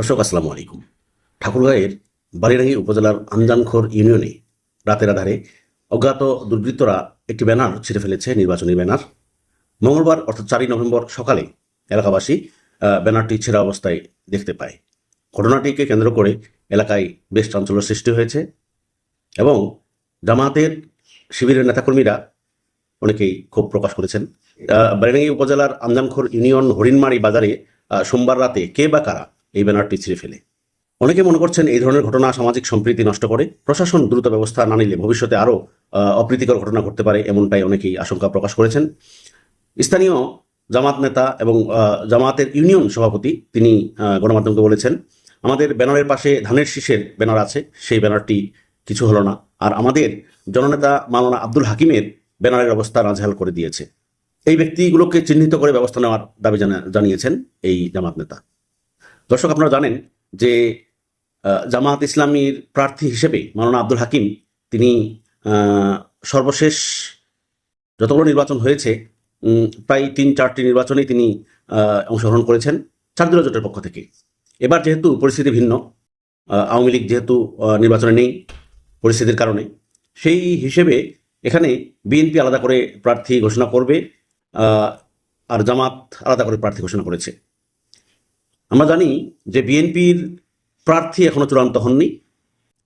দর্শক, আসসালামু আলাইকুম। ঠাকুরগাঁয়ের বালিরাঙ্গি উপজেলার আঞ্জানখোর ইউনিয়নে রাতের আধারে অজ্ঞাত দুর্বৃত্তরা একটি ব্যানার ছিঁড়ে ফেলেছে, নির্বাচনী ব্যানার। মঙ্গলবার, অর্থাৎ চারই নভেম্বর সকালে এলাকাবাসী ব্যানারটি ছেঁড়া অবস্থায় দেখতে পায়। ঘটনাটিকে কেন্দ্র করে এলাকায় বেশ চাঞ্চল্য সৃষ্টি হয়েছে এবং জামাতের শিবিরের নেতাকর্মীরা অনেকেই ক্ষোভ প্রকাশ করেছেন। বালিরাঙ্গি উপজেলার আমজানখোর ইউনিয়ন হরিণমারি বাজারে সোমবার রাতে কে বা কারা এই ব্যানারটি ছিঁড়ে ফেলে। অনেকে মনে করছেন এই ধরনের ঘটনা সামাজিক সম্প্রীতি নষ্ট করে। প্রশাসন দ্রুত ব্যবস্থা না নিলে ভবিষ্যতে আরও অপ্রীতিকর ঘটনা ঘটতে পারে এমনটাই অনেকেই আশঙ্কা প্রকাশ করেছেন। স্থানীয় জামাত নেতা এবং জামাতের ইউনিয়ন সভাপতি তিনি গণমাধ্যমকে বলেছেন, আমাদের ব্যানারের পাশে ধানের শীষের ব্যানার আছে। সেই ব্যানারটি কিছু হলো না। আর আমাদের জননেতা মাওলানা আব্দুল হাকিমের ব্যানারের অবস্থা নাজেহাল করে দিয়েছে। এই ব্যক্তিগুলোকে চিহ্নিত করে ব্যবস্থা নেওয়ার দাবি জানা- জানিয়েছেন এই জামাত নেতা। দর্শক, আপনারা জানেন যে জামাত ইসলামীর প্রার্থী হিসেবে মাওলানা আব্দুল হাকিম, তিনি সর্বশেষ যতগুলো নির্বাচন হয়েছে প্রায় তিন চারটি নির্বাচনেই তিনি অংশগ্রহণ করেছেন চারদুলা জোটের পক্ষ থেকে। এবার যেহেতু পরিস্থিতি ভিন্ন আওয়ামী লীগ যেহেতু নির্বাচনে নেই পরিস্থিতির কারণে, সেই হিসেবে এখানে বিএনপি আলাদা করে প্রার্থী ঘোষণা করবে আর জামাত আলাদা করে প্রার্থী ঘোষণা করেছে। আমরা জানি যে বিএনপির প্রার্থী এখনও চূড়ান্ত হননি।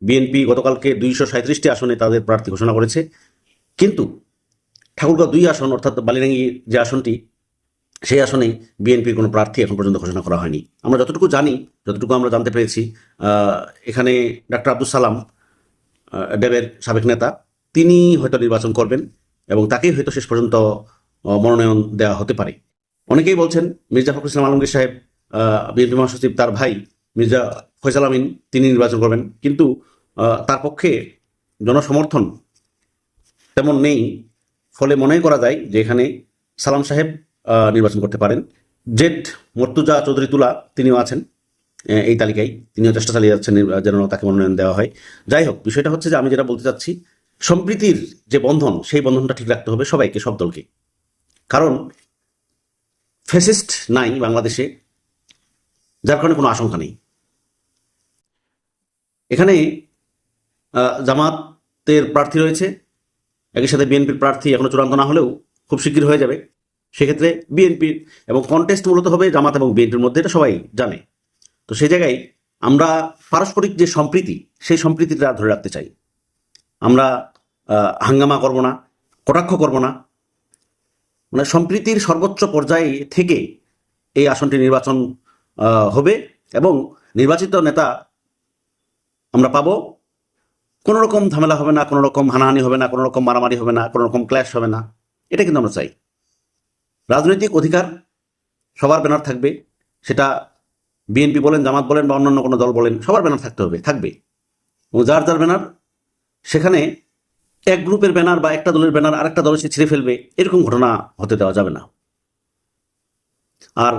বিএনপি গতকালকে দুইশো সাঁত্রিশটি আসনে তাদের প্রার্থী ঘোষণা করেছে। কিন্তু ঠাকুরগাঁও দুই আসন, অর্থাৎ বালিরাঙ্গি যে আসনটি, সেই আসনে বিএনপির কোনো প্রার্থী এখন পর্যন্ত ঘোষণা করা হয়নি। আমরা যতটুকু জানি, যতটুকু আমরা জানতে পেরেছি এখানে ডাক্তার আব্দুল সালাম ডেবের সাবেক নেতা, তিনি হয়তো নির্বাচন করবেন এবং তাকেই হয়তো শেষ পর্যন্ত মনোনয়ন দেওয়া হতে পারে। অনেকেই বলছেন মির্জা ফখরুল ইসলাম আলমগীর সাহেব বিএনপি মহাসচিব তার ভাই মির্জা ফয়সাল আমিন, তিনি নির্বাচন করবেন। কিন্তু তার পক্ষে জনসমর্থন তেমন নেই, ফলে মনে করা যায় যে এখানে সালাম সাহেব নির্বাচন করতে পারেন। জেড মর্তুজা চৌধুরী তুলা, তিনিও আছেন এই তালিকায়। তিনিও চেষ্টা চালিয়ে যাচ্ছেন যেন তাকে মনোনয়ন দেওয়া হয়। যাই হোক, বিষয়টা হচ্ছে যে আমি যেটা বলতে চাচ্ছি, সম্প্রীতির যে বন্ধন, সেই বন্ধনটা ঠিক রাখতে হবে সবাইকে, সব দলকে। কারণ ফেসিস্ট নাই বাংলাদেশে যার কারণে কোনো আশঙ্কা নেই। এখানে জামাতের প্রার্থী রয়েছে। একই সাথে বিএনপির প্রার্থী এখনও চূড়ান্ত না হলেও খুব শিগগির হয়ে যাবে। সেক্ষেত্রে বিএনপির এবং কন্টেস্ট মূলত হবে জামাত এবং বিএনপির মধ্যে, এটা সবাই জানে। তো সেই জায়গায় আমরা পারস্পরিক যে সম্প্রীতি, সেই সম্প্রীতিটা ধরে রাখতে চাই। আমরা হাঙ্গামা করব না, কটাক্ষ করব না। মানে সম্প্রীতির সর্বোচ্চ পর্যায়ে থেকে এই আসনটি নির্বাচন হবে এবং নির্বাচিত নেতা আমরা পাবো। কোনো রকম ঝামেলা হবে না, কোনো রকম হানাহানি হবে না, কোনো রকম মারামারি হবে না, কোনো রকম ক্ল্যাশ হবে না। এটা কিন্তু আমরা চাই। রাজনৈতিক অধিকার সবার ব্যানার থাকবে। সেটা বিএনপি বলেন, জামাত বলেন বা অন্যান্য কোনো দল বলেন, সবার ব্যানার থাকতে হবে, থাকবে। এবং যার যার ব্যানার, সেখানে এক গ্রুপের ব্যানার বা একটা দলের ব্যানার আরেকটা দল সে ছিঁড়ে ফেলবে, এরকম ঘটনা হতে দেওয়া যাবে না। আর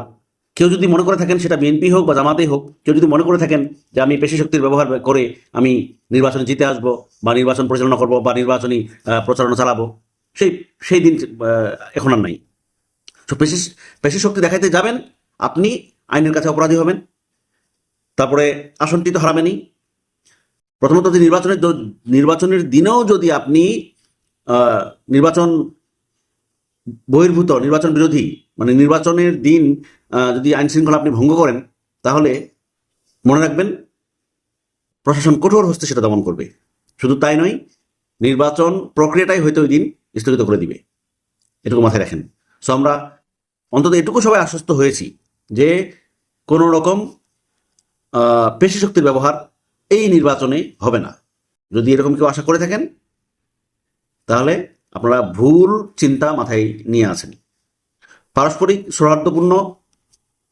কেউ যদি মনে করে থাকেন সেটা বিএনপি হোক বা জামাতেই হোক, কেউ যদি মনে করে থাকেন যে আমি পেশি শক্তির ব্যবহার করে আমি নির্বাচনে জিতে আসব বা নির্বাচন পরিচালনা করব বা নির্বাচনী প্রচারণা চালাবো, সেই সেই দিন এখন আর নাই। তো পেশি পেশি শক্তি দেখাইতে যাবেন, আপনি আইনের কাছে অপরাধী হবেন। তারপরে আসনটি তো হারাবেনই প্রথমত যে নির্বাচনের নির্বাচনের দিনেও যদি আপনি নির্বাচন বহির্ভূত, নির্বাচন বিরোধী মানে নির্বাচনের দিন যদি আইন শৃঙ্খলা আপনি ভঙ্গ করেন, তাহলে মনে রাখবেন প্রশাসন কঠোর হস্তে সেটা দমন করবে। শুধু তাই নয়, নির্বাচন প্রক্রিয়াটাই হয়তো ওই দিন স্থগিত করে দিবে। এটুকু মাথায় রাখেন। সো আমরা অন্তত এটুকু সবাই আশ্বস্ত হয়েছি যে কোনো রকম পেশি শক্তির ব্যবহার এই নির্বাচনে হবে না। যদি এরকম কেউ আশা করে থাকেন, তাহলে আপনারা ভুল চিন্তা মাথায় নিয়ে আছেন। পারস্পরিক সৌহার্দ্যপূর্ণ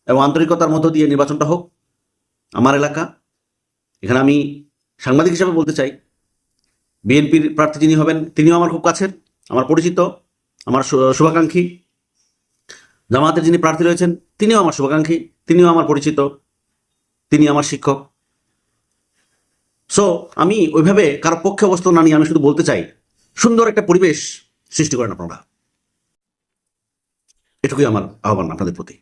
এবং আন্তরিকতার মধ্য দিয়ে নির্বাচনটা হোক আমার এলাকা। এখানে আমি সাংবাদিক হিসাবে বলতে চাই, বিএনপির প্রার্থী যিনি হবেন, তিনিও আমার খুব কাছের, আমার পরিচিত, আমার শুভাকাঙ্ক্ষী। জামাতের যিনি প্রার্থী রয়েছেন, তিনিও আমার শুভাকাঙ্ক্ষী, তিনিও আমার পরিচিত, তিনি আমার শিক্ষক। সো আমি ওইভাবে কারও পক্ষে অবস্থান না নিয়ে আমি শুধু বলতে চাই, সুন্দর একটা পরিবেশ সৃষ্টি করেন আপনারা। এটুকুই আমার আহ্বান আপনাদের প্রতি।